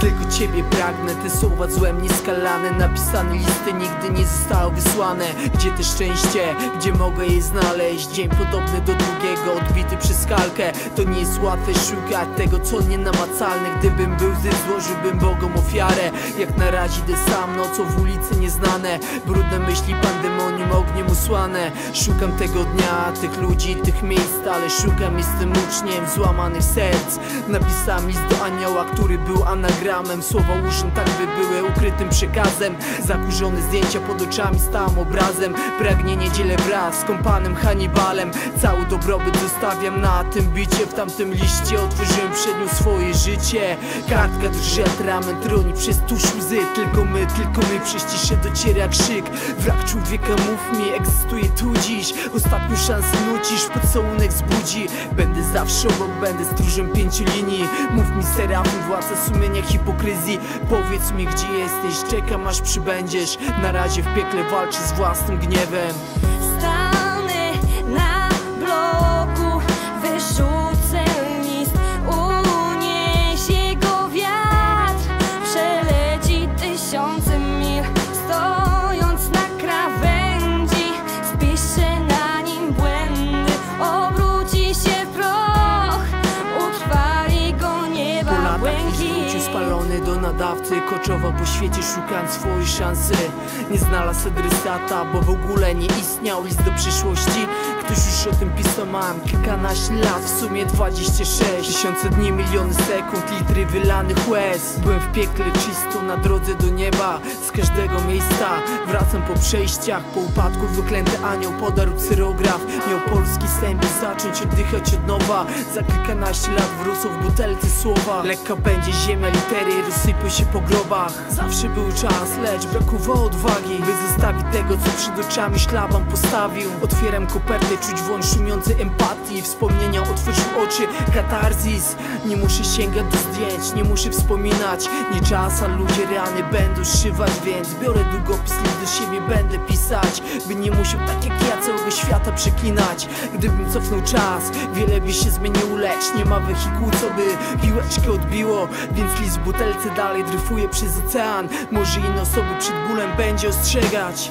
Tylko ciebie pragnę, te słowa złem nieskalane Napisane listy nigdy nie zostały wysłane. Gdzie te szczęście, gdzie mogę je znaleźć? Dzień podobny do drugiego, odbity przez kalkę To nie jest łatwe szukać tego co nienamacalne. Gdybym był zły, złożyłbym Bogom ofiarę. Jak na razie idę sam, nocą w ulicy nieznane. Brudne myśli, pandemonium, ogniem usłane. Szukam tego dnia, tych ludzi, tych miejsc Ale szukam, jestem uczniem złamanych serc. Napisałem list do anioła, który był anagramem. Słowa uszyn tak by były ukrytym przekazem. Zakurzone zdjęcia pod oczami stałym obrazem. Pragnienie dzielę wraz z kompanem Hannibalem. Cały dobrobyt zostawiam na tym bicie W tamtym liście otworzyłem przed nią swoje życie. Kartka drży atrament troni przez tusz łzy. Tylko my, tylko my przez ciszę dociera krzyk. Wrak człowieka mów mi, egzystuje tu dziś. Ostatnią szansę nucisz, pocałunek zbudzi. Będę zawsze obok, będę stróżem pięciu linii. Mów mi serafim, władca sumienia hipokryzji. Powiedz mi gdzie jesteś, czekam aż przybędziesz. Na razie w piekle walczy z własnym gniewem spalony do nadawcy Koczował po świecie szukając swojej szansy. Nie znalazł adresata, bo w ogóle nie istniał list do przyszłości Ktoś już o tym pisał, mam kilkanaście lat, w sumie 26 Tysiące dni, miliony sekund, litry wylanych łez. Byłem w piekle czysto na drodze do nieba. Z każdego miejsca wracam po przejściach. Po upadku wyklęty anioł podarł cyrograf. Miał polski by zacząć oddychać od nowa. Za kilkanaście lat wrócą w butelce słowa. Lekka będzie ziemia, litery rozsypią się po grobach. Zawsze był czas, lecz brakowało odwagi. By zostawić tego, co przed oczami szlaban postawił. Otwieram kopertę, czuć włącz szumiącej empatii Wspomnienia otworzył oczy, katarzis Nie muszę sięgać do zdjęć, nie muszę wspominać. Nie czas, a ludzie rany będą szywać Więc biorę długopis, do siebie będę pisać. By nie musiał tak jak ja całego świata przeklinać Gdybym cofnął czas, wiele by się zmieniło Lecz nie ma wehikułu, co by piłeczkę odbiło. Więc list w butelce dalej dryfuje przez ocean. Może inne osoby przed bólem będzie ostrzegać